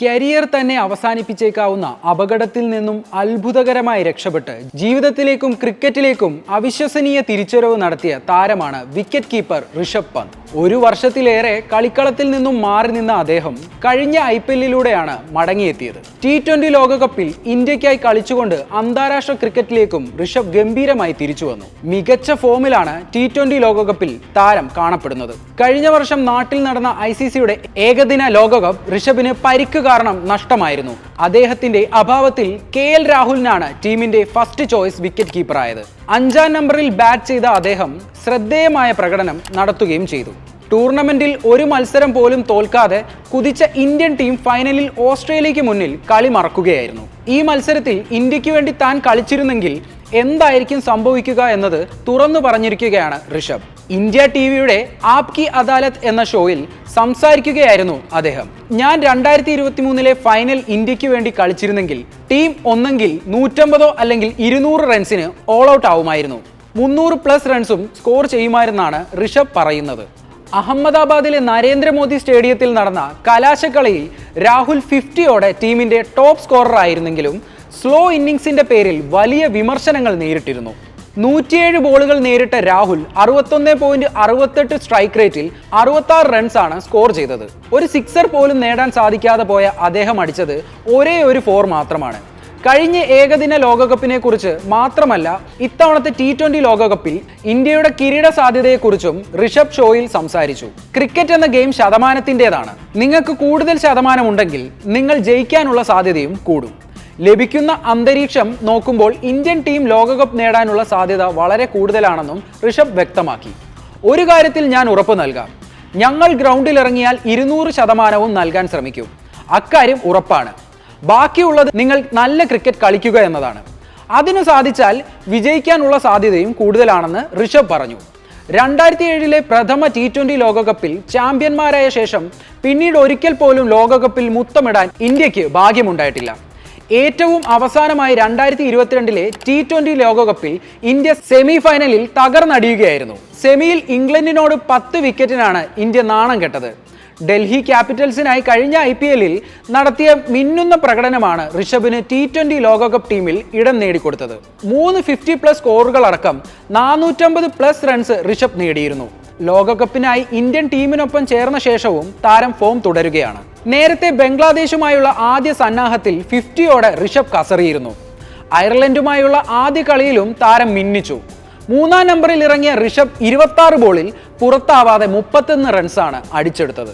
Career തന്നെ അവസാനിപ്പിച്ചേക്കാവുന്ന അപകടത്തിൽ നിന്നും അത്ഭുതകരമായി രക്ഷപ്പെട്ട് ജീവിതത്തിലേക്കും ക്രിക്കറ്റിലേക്കും അവിശ്വസനീയ തിരിച്ചുവരവ് നടത്തിയ താരമാണ് വിക്കറ്റ് കീപ്പർ ഋഷഭ് പന്ത്. ഒരു വർഷത്തിലേറെ കളിക്കളത്തിൽ നിന്നും മാറി നിന്ന അദ്ദേഹം കഴിഞ്ഞ ഐ പി എല്ലിലൂടെയാണ് മടങ്ങിയെത്തിയത്. ടി ട്വന്റി ലോകകപ്പിൽ ഇന്ത്യക്കായി കളിച്ചുകൊണ്ട് അന്താരാഷ്ട്ര ക്രിക്കറ്റിലേക്കും ഋഷഭ് ഗംഭീരമായി തിരിച്ചു വന്നു. മികച്ച ഫോമിലാണ് ടി ട്വന്റി ലോകകപ്പിൽ താരം കാണപ്പെടുന്നത്. കഴിഞ്ഞ വർഷം നാട്ടിൽ നടന്ന ഐ സി സിയുടെ ഏകദിന ലോകകപ്പ് ഋഷഭിന് പരിക്ക് കാരണം നഷ്ടമായിരുന്നു. അദ്ദേഹത്തിന്റെ അഭാവത്തിൽ കെ എൽ രാഹുലിനാണ് ടീമിന്റെ ഫസ്റ്റ് ചോയ്സ് വിക്കറ്റ് കീപ്പറായത് അഞ്ചാം നമ്പറിൽ ബാറ്റ് ചെയ്ത അദ്ദേഹം ശ്രദ്ധേയമായ പ്രകടനം നടത്തുകയും ചെയ്തു. ടൂർണമെന്റിൽ ഒരു മത്സരം പോലും തോൽക്കാതെ കുതിച്ച ഇന്ത്യൻ ടീം ഫൈനലിൽ ഓസ്ട്രേലിയക്ക് മുന്നിൽ കളി മറക്കുകയായിരുന്നു. ഈ മത്സരത്തിൽ ഇന്ത്യയ്ക്ക് വേണ്ടി താൻ കളിച്ചിരുന്നെങ്കിൽ എന്തായിരിക്കും സംഭവിക്കുക എന്നത് തുറന്നു പറഞ്ഞിരിക്കുകയാണ് ഋഷഭ്. ഇന്ത്യ ടി വിയുടെ ആപ് കി അദാലത്ത് എന്ന ഷോയിൽ സംസാരിക്കുകയായിരുന്നു അദ്ദേഹം. ഞാൻ രണ്ടായിരത്തി ഇരുപത്തി മൂന്നിലെ ഫൈനൽ ഇന്ത്യയ്ക്ക് വേണ്ടി കളിച്ചിരുന്നെങ്കിൽ ടീം ഒന്നെങ്കിൽ നൂറ്റമ്പതോ അല്ലെങ്കിൽ ഇരുന്നൂറ് റൺസിന് ഓൾ ഔട്ട് ആവുമായിരുന്നു. മുന്നൂറ് പ്ലസ് റൺസും സ്കോർ ചെയ്യുമായിരുന്നാണ് ഋഷഭ് പറയുന്നത്. അഹമ്മദാബാദിലെ നരേന്ദ്രമോദി സ്റ്റേഡിയത്തിൽ നടന്ന കലാശക്കളിയിൽ രാഹുൽ ഫിഫ്റ്റിയോടെ ടീമിന്റെ ടോപ്പ് സ്കോറർ ആയിരുന്നെങ്കിലും സ്ലോ ഇന്നിംഗ്സിന്റെ പേരിൽ വലിയ വിമർശനങ്ങൾ നേരിട്ടിരുന്നു. നൂറ്റിയേഴ് ബോളുകൾ നേരിട്ട രാഹുൽ അറുപത്തൊന്ന് പോയിന്റ് അറുപത്തെട്ട് സ്ട്രൈക്ക് റേറ്റിൽ അറുപത്താറ് റൺസാണ് സ്കോർ ചെയ്തത്. ഒരു സിക്സർ പോലും നേടാൻ സാധിക്കാതെ പോയ അദ്ദേഹം അടിച്ചത് ഒരേ ഒരു ഫോർ മാത്രമാണ്. കഴിഞ്ഞ ഏകദിന ലോകകപ്പിനെ കുറിച്ച് മാത്രമല്ല ഇത്തവണത്തെ ടി ട്വന്റി ലോകകപ്പിൽ ഇന്ത്യയുടെ കിരീട സാധ്യതയെക്കുറിച്ചും ഋഷഭ് ഷോയിൽ സംസാരിച്ചു. ക്രിക്കറ്റ് എന്ന ഗെയിം ശതമാനത്തിന്റെതാണ്. നിങ്ങൾക്ക് കൂടുതൽ ശതമാനമുണ്ടെങ്കിൽ നിങ്ങൾ ജയിക്കാനുള്ള സാധ്യതയും കൂടും. ലഭിക്കുന്ന അന്തരീക്ഷം നോക്കുമ്പോൾ ഇന്ത്യൻ ടീം ലോകകപ്പ് നേടാനുള്ള സാധ്യത വളരെ കൂടുതലാണെന്നും ഋഷഭ് വ്യക്തമാക്കി. ഒരു കാര്യത്തിൽ ഞാൻ ഉറപ്പു നൽകാം. ഞങ്ങൾ ഗ്രൗണ്ടിൽ ഇറങ്ങിയാൽ ഇരുന്നൂറ് ശതമാനവും നൽകാൻ ശ്രമിക്കും. അക്കാര്യം ഉറപ്പാണ്. ബാക്കിയുള്ളത് നിങ്ങൾ നല്ല ക്രിക്കറ്റ് കളിക്കുക എന്നതാണ്. അതിനു സാധിച്ചാൽ വിജയിക്കാനുള്ള സാധ്യതയും കൂടുതലാണെന്ന് ഋഷഭ് പറഞ്ഞു. രണ്ടായിരത്തി ഏഴിലെ പ്രഥമ ടി ട്വന്റി ലോകകപ്പിൽ ചാമ്പ്യന്മാരായ ശേഷം പിന്നീട് ഒരിക്കൽ പോലും ലോകകപ്പിൽ മുത്തമിടാൻ ഇന്ത്യയ്ക്ക് ഭാഗ്യമുണ്ടായിട്ടില്ല. ഏറ്റവും അവസാനമായി രണ്ടായിരത്തി ഇരുപത്തിരണ്ടിലെ ടി ട്വന്റി ലോകകപ്പിൽ ഇന്ത്യ സെമി ഫൈനലിൽ തകർന്നടിയുകയായിരുന്നു. സെമിയിൽ ഇംഗ്ലണ്ടിനോട് പത്ത് വിക്കറ്റിനാണ് ഇന്ത്യ നാണം കെട്ടത്. ഡൽഹി ക്യാപിറ്റൽസിനായി കഴിഞ്ഞ ഐ പി എല്ലിൽ നടത്തിയ മിന്നുന്ന പ്രകടനമാണ് ഋഷഭിന് ടി ട്വന്റി ലോകകപ്പ് ടീമിൽ ഇടം നേടിക്കൊടുത്തത്. മൂന്ന് ഫിഫ്റ്റി പ്ലസ് സ്കോറുകൾ അടക്കം നാനൂറ്റമ്പത് പ്ലസ് റൺസ് ഋഷഭ് നേടിയിരുന്നു. ലോകകപ്പിനായി ഇന്ത്യൻ ടീമിനൊപ്പം ചേർന്ന ശേഷവും താരം ഫോം തുടരുകയാണ്. നേരത്തെ ബംഗ്ലാദേശുമായുള്ള ആദ്യ സന്നാഹത്തിൽ ഫിഫ്റ്റിയോടെ ഋഷഭ് കസറിയിരുന്നു. അയർലൻഡുമായുള്ള ആദ്യ കളിയിലും താരം മിന്നിച്ചു. മൂന്നാം നമ്പറിൽ ഇറങ്ങിയ ഋഷഭ് ഇരുപത്തി ബോളിൽ പുറത്താവാതെ മുപ്പത്തൊന്ന് റൺസാണ് അടിച്ചെടുത്തത്.